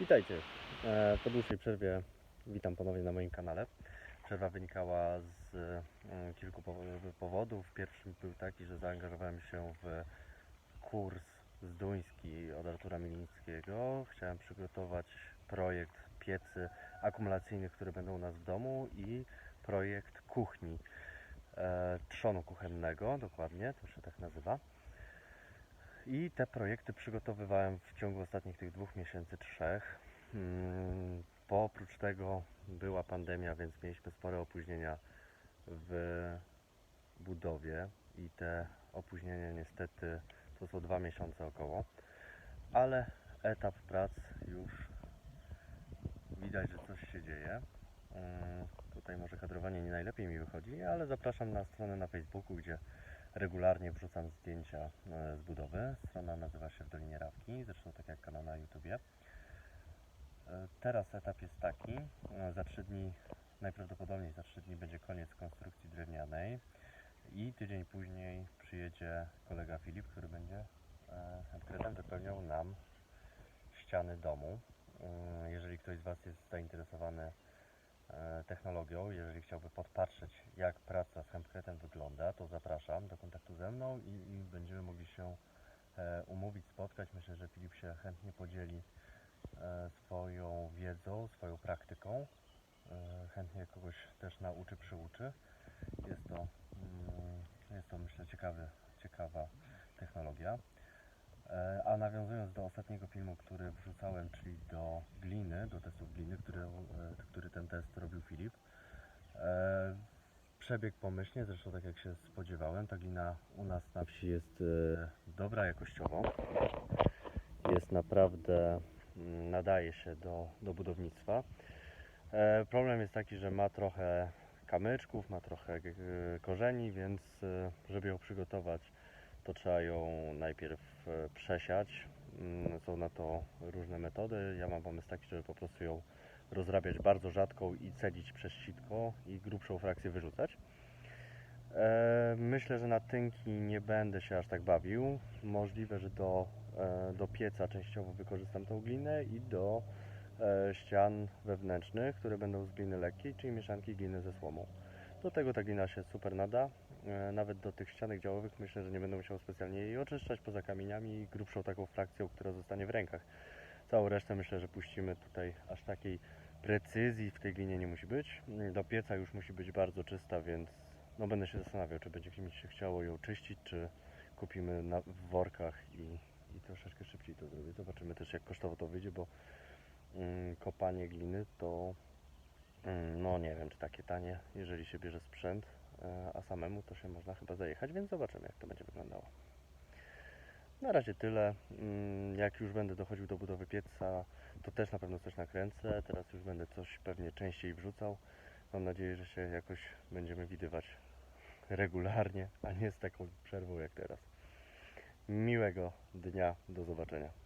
Witajcie. E, Po dłuższej przerwie witam ponownie na moim kanale. Przerwa wynikała z mm, kilku powo- powodów. Pierwszym był taki, że zaangażowałem się w kurs z duński od Artura Milińskiego. Chciałem przygotować projekt piecy akumulacyjnych, które będą u nas w domu i projekt kuchni e, trzonu kuchennego, dokładnie, to się tak nazywa. I te projekty przygotowywałem w ciągu ostatnich tych dwóch miesięcy, trzech. Mm, Bo oprócz tego była pandemia, więc mieliśmy spore opóźnienia w budowie i te opóźnienia niestety to są dwa miesiące około. Ale etap prac już widać, że coś się dzieje. Mm, Tutaj może kadrowanie nie najlepiej mi wychodzi, ale zapraszam na stronę na Facebooku, gdzie regularnie wrzucam zdjęcia e, z budowy. Strona nazywa się w Dolinie Rawki, zresztą tak jak kanał na YouTubie. E, Teraz etap jest taki, e, za 3 dni, najprawdopodobniej za 3 dni będzie koniec konstrukcji drewnianej i tydzień później przyjedzie kolega Filip, który będzie handkretem wypełniał nam ściany domu. Jeżeli ktoś z Was jest zainteresowany technologią, jeżeli chciałby podpatrzeć jak praca z hempkretem wygląda, to zapraszam do kontaktu ze mną i, i będziemy mogli się e, umówić, spotkać. Myślę, że Filip się chętnie podzieli e, swoją wiedzą, swoją praktyką. E, chętnie kogoś też nauczy, przyuczy. Jest to, mm, jest to myślę ciekawy, ciekawa technologia. E, A nawiązując do ostatniego filmu, który wrzucałem, czyli do gliny, do testów gliny, który, e, który ten test robił Filip, e, przebiegł pomyślnie, zresztą tak jak się spodziewałem, ta glina u nas na wsi jest e, dobra jakościowo. Jest naprawdę, mm, nadaje się do, do budownictwa. Problem jest taki, że ma trochę kamyczków, ma trochę korzeni, więc żeby ją przygotować, to trzeba ją najpierw e, przesiać. Mm, Są na to różne metody. Ja mam pomysł taki, żeby po prostu ją rozrabiać bardzo rzadką i cedzić przez sitko i grubszą frakcję wyrzucać. E, Myślę, że na tynki nie będę się aż tak bawił. Możliwe, że do, e, do pieca częściowo wykorzystam tą glinę i do ścian wewnętrznych, które będą z gliny lekkiej, czyli mieszanki gliny ze słomą. Do tego ta glina się super nada. E, Nawet do tych ścianek działowych myślę, że nie będę musiał specjalnie jej oczyszczać poza kamieniami i grubszą taką frakcją, która zostanie w rękach. Całą resztę myślę, że puścimy tutaj aż takiej precyzji w tej glinie nie musi być. Mm, Do pieca już musi być bardzo czysta, więc no będę się zastanawiał, czy będzie mi się chciało ją czyścić, czy kupimy na, w workach i, i troszeczkę szybciej to zrobię. Zobaczymy też jak kosztowo to wyjdzie, bo mm, kopanie gliny to mm, no nie wiem, czy takie tanie, jeżeli się bierze sprzęt, a samemu to się można chyba zajechać, więc zobaczymy jak to będzie wyglądało. Na razie tyle. Mm, Jak już będę dochodził do budowy pieca, to też na pewno coś nakręcę. Teraz już będę coś pewnie częściej wrzucał. Mam nadzieję, że się jakoś będziemy widywać regularnie, a nie z taką przerwą jak teraz. Miłego dnia, do zobaczenia.